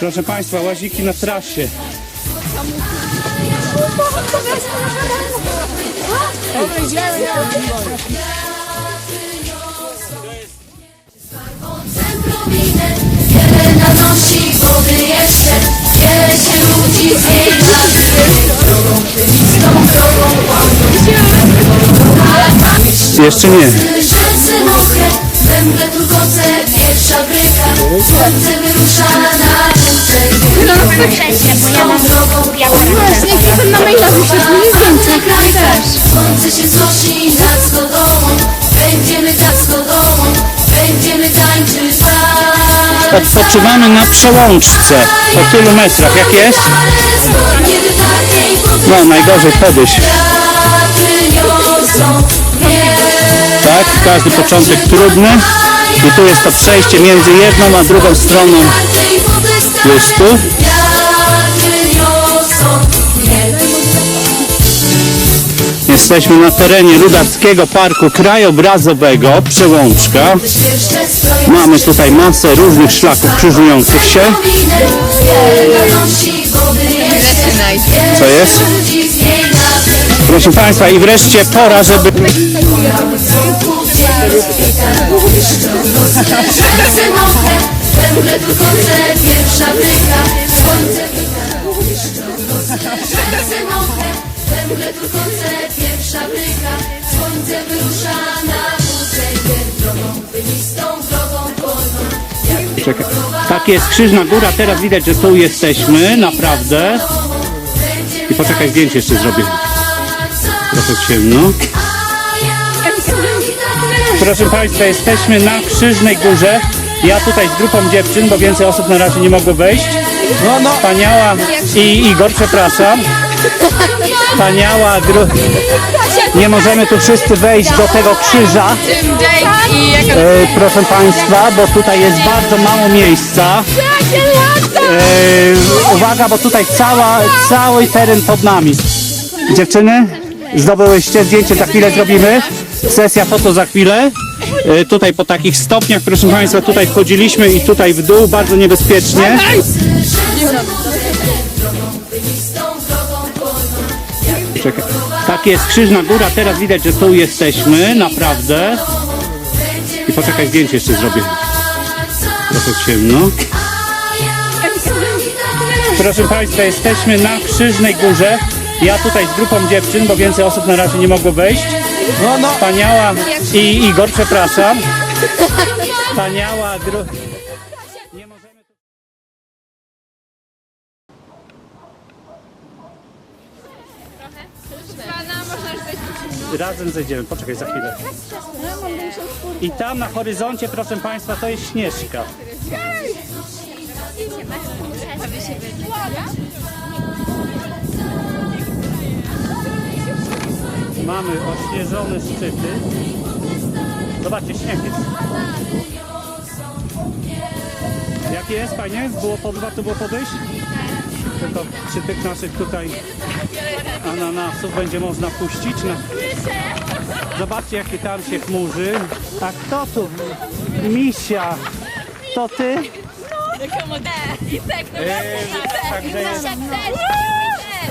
Proszę Państwa, łaziki na trasie. Wiele wody jeszcze Wiele się ludzi zmienia Drogą drogą Jeszcze nie. Mokre, węgle Pierwsza bryka, Odpoczywamy na przełączce po tylu metrach. Jak jest? No, najgorzej podejść. Tak, każdy początek trudny. I tu jest to przejście między jedną a drugą stroną listu. Jesteśmy na terenie Rudarskiego Parku Krajobrazowego, Przełączka. Mamy tutaj masę różnych szlaków krzyżujących się. Co jest? Proszę Państwa, i wreszcie pora, żeby... bryka, słońce wyrusza na drogą drogą polną. Czekaj. Tak jest, Krzyżna Góra, teraz widać, że tu jesteśmy, naprawdę. I poczekaj, zdjęcie jeszcze zrobię. Trochę ciemno. Proszę Państwa, jesteśmy na Krzyżnej Górze. Ja tutaj z grupą dziewczyn, bo więcej osób na razie nie mogło wejść. Wspaniała i Igor, przepraszam. Wspaniała gru... Nie możemy tu wszyscy wejść do tego krzyża. E, proszę Państwa, bo tutaj jest bardzo mało miejsca. E, uwaga, bo tutaj cała, cały teren pod nami. Dziewczyny, zdobyłyście zdjęcie, za chwilę zrobimy. Sesja foto za chwilę. E, tutaj po takich stopniach, proszę Państwa, tutaj wchodziliśmy i tutaj w dół, bardzo niebezpiecznie. Tak jest, Krzyżna Góra, teraz widać, że tu jesteśmy, naprawdę. I poczekaj, zdjęcie jeszcze zrobię. Trochę ciemno. Proszę Państwa, jesteśmy na Krzyżnej Górze. Ja tutaj z grupą dziewczyn, bo więcej osób na razie nie mogło wejść. Wspaniała i Igor, przepraszam. Wspaniała. Razem zejdziemy, poczekaj za chwilę. I tam na horyzoncie, proszę Państwa, to jest Śnieżka. Mamy ośnieżone szczyty. Zobaczcie, śnieg jest. Jak jest, fajnie? Było pod, warto było podejść? Tylko przy tych naszych tutaj ananasów będzie można puścić. Na... Zobaczcie, jakie tam się chmurzy. A kto tu? Misia. To ty? Eee, także jest.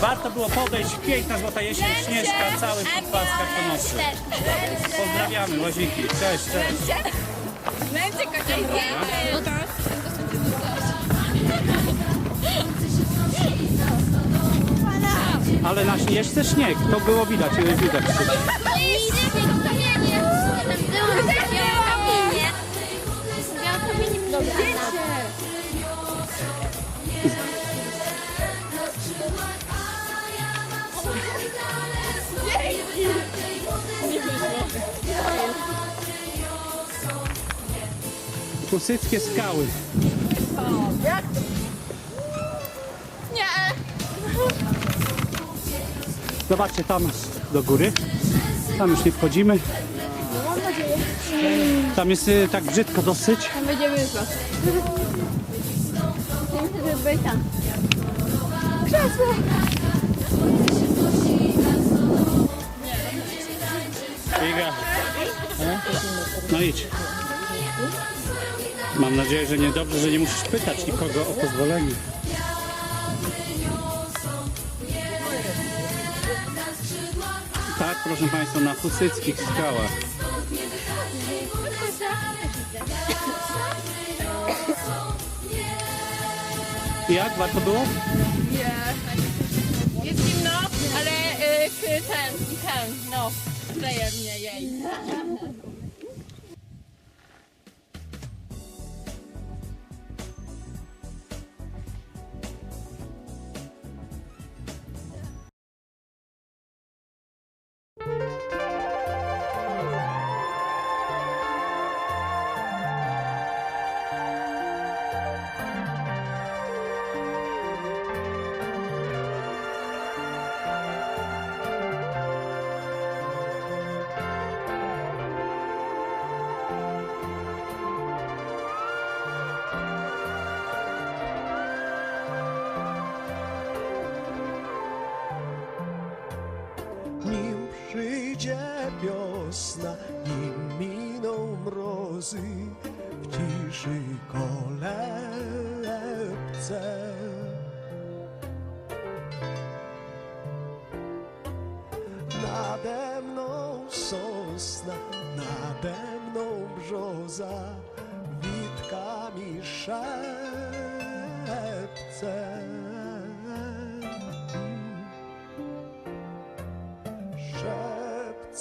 Warto było podejść. Piękna złota jesień, śnieżka, cały podpaskach po nocy. Pozdrawiamy, łaziki. Cześć, cześć. Ale na śnieżce śnieg, to było widać, widać. Kusyckie skały. Zobaczcie tam do góry. Tam już nie wchodzimy. Tam jest y, tak brzydko dosyć. Będziemy jutro. Musimy być tam. Krzesło. Iga. No idź. Mam nadzieję, że niedobrze, że nie musisz pytać nikogo o pozwolenie. Proszę Państwa, na Husyckich skałach. Jak? Warto było? Jest zimno, ale y, ten, ten, no, kleje mnie jej. wiosna, nim miną mrozy, w ciszy kolebce. Nade mną sosna, nade mną brzoza, witkami szepce.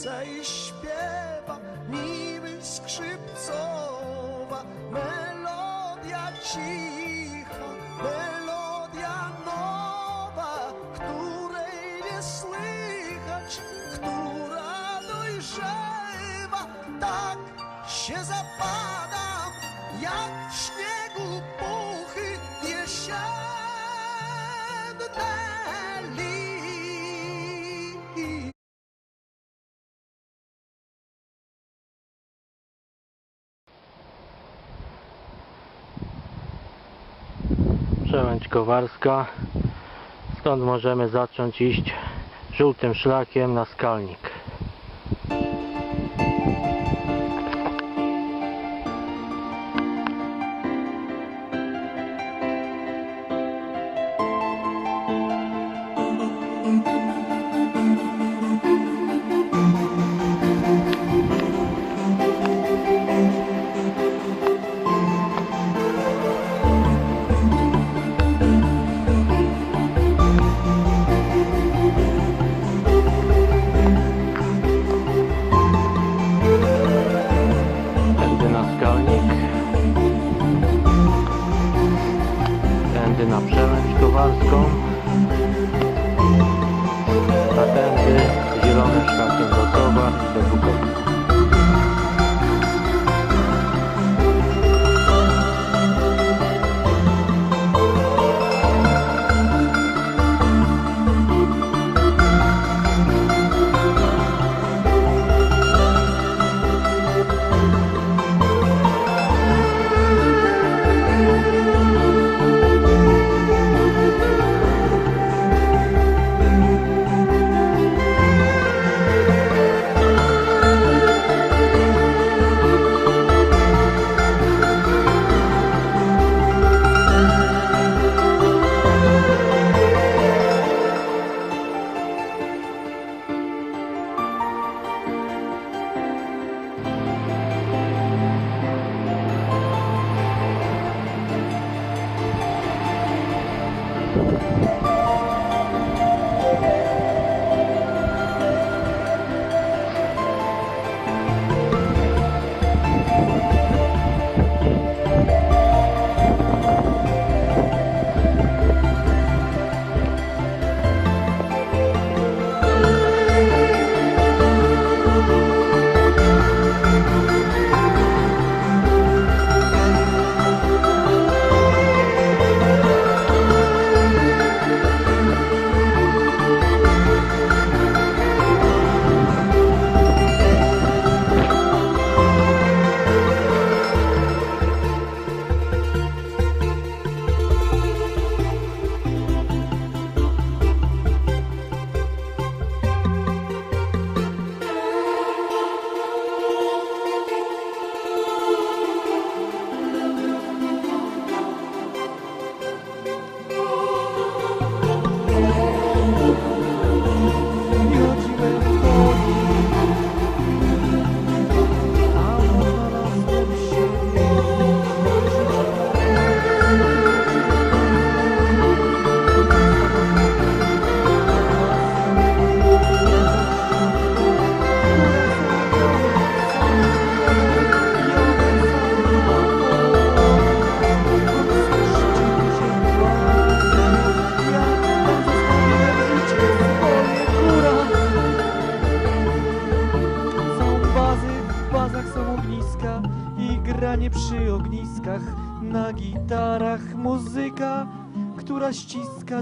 Szepce i śpiewa niby skrzypcowa melodia cicha, melodia nowa, której nie słychać, która dojrzewa. Tak się zapadam, Przełęcz Kowarska. Stąd możemy zacząć iść żółtym szlakiem na skalnik.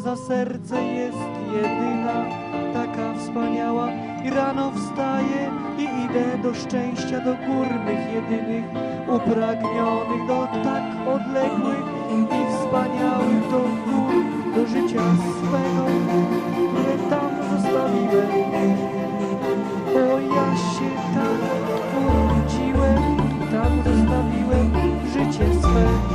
za serce jest jedyna taka wspaniała i rano wstaję i idę do szczęścia, do górnych, jedynych, upragnionych, do tak odległych i wspaniałych do gór, do życia swego, które tam zostawiłem. Bo ja się tam urodziłem, tam zostawiłem życie swe.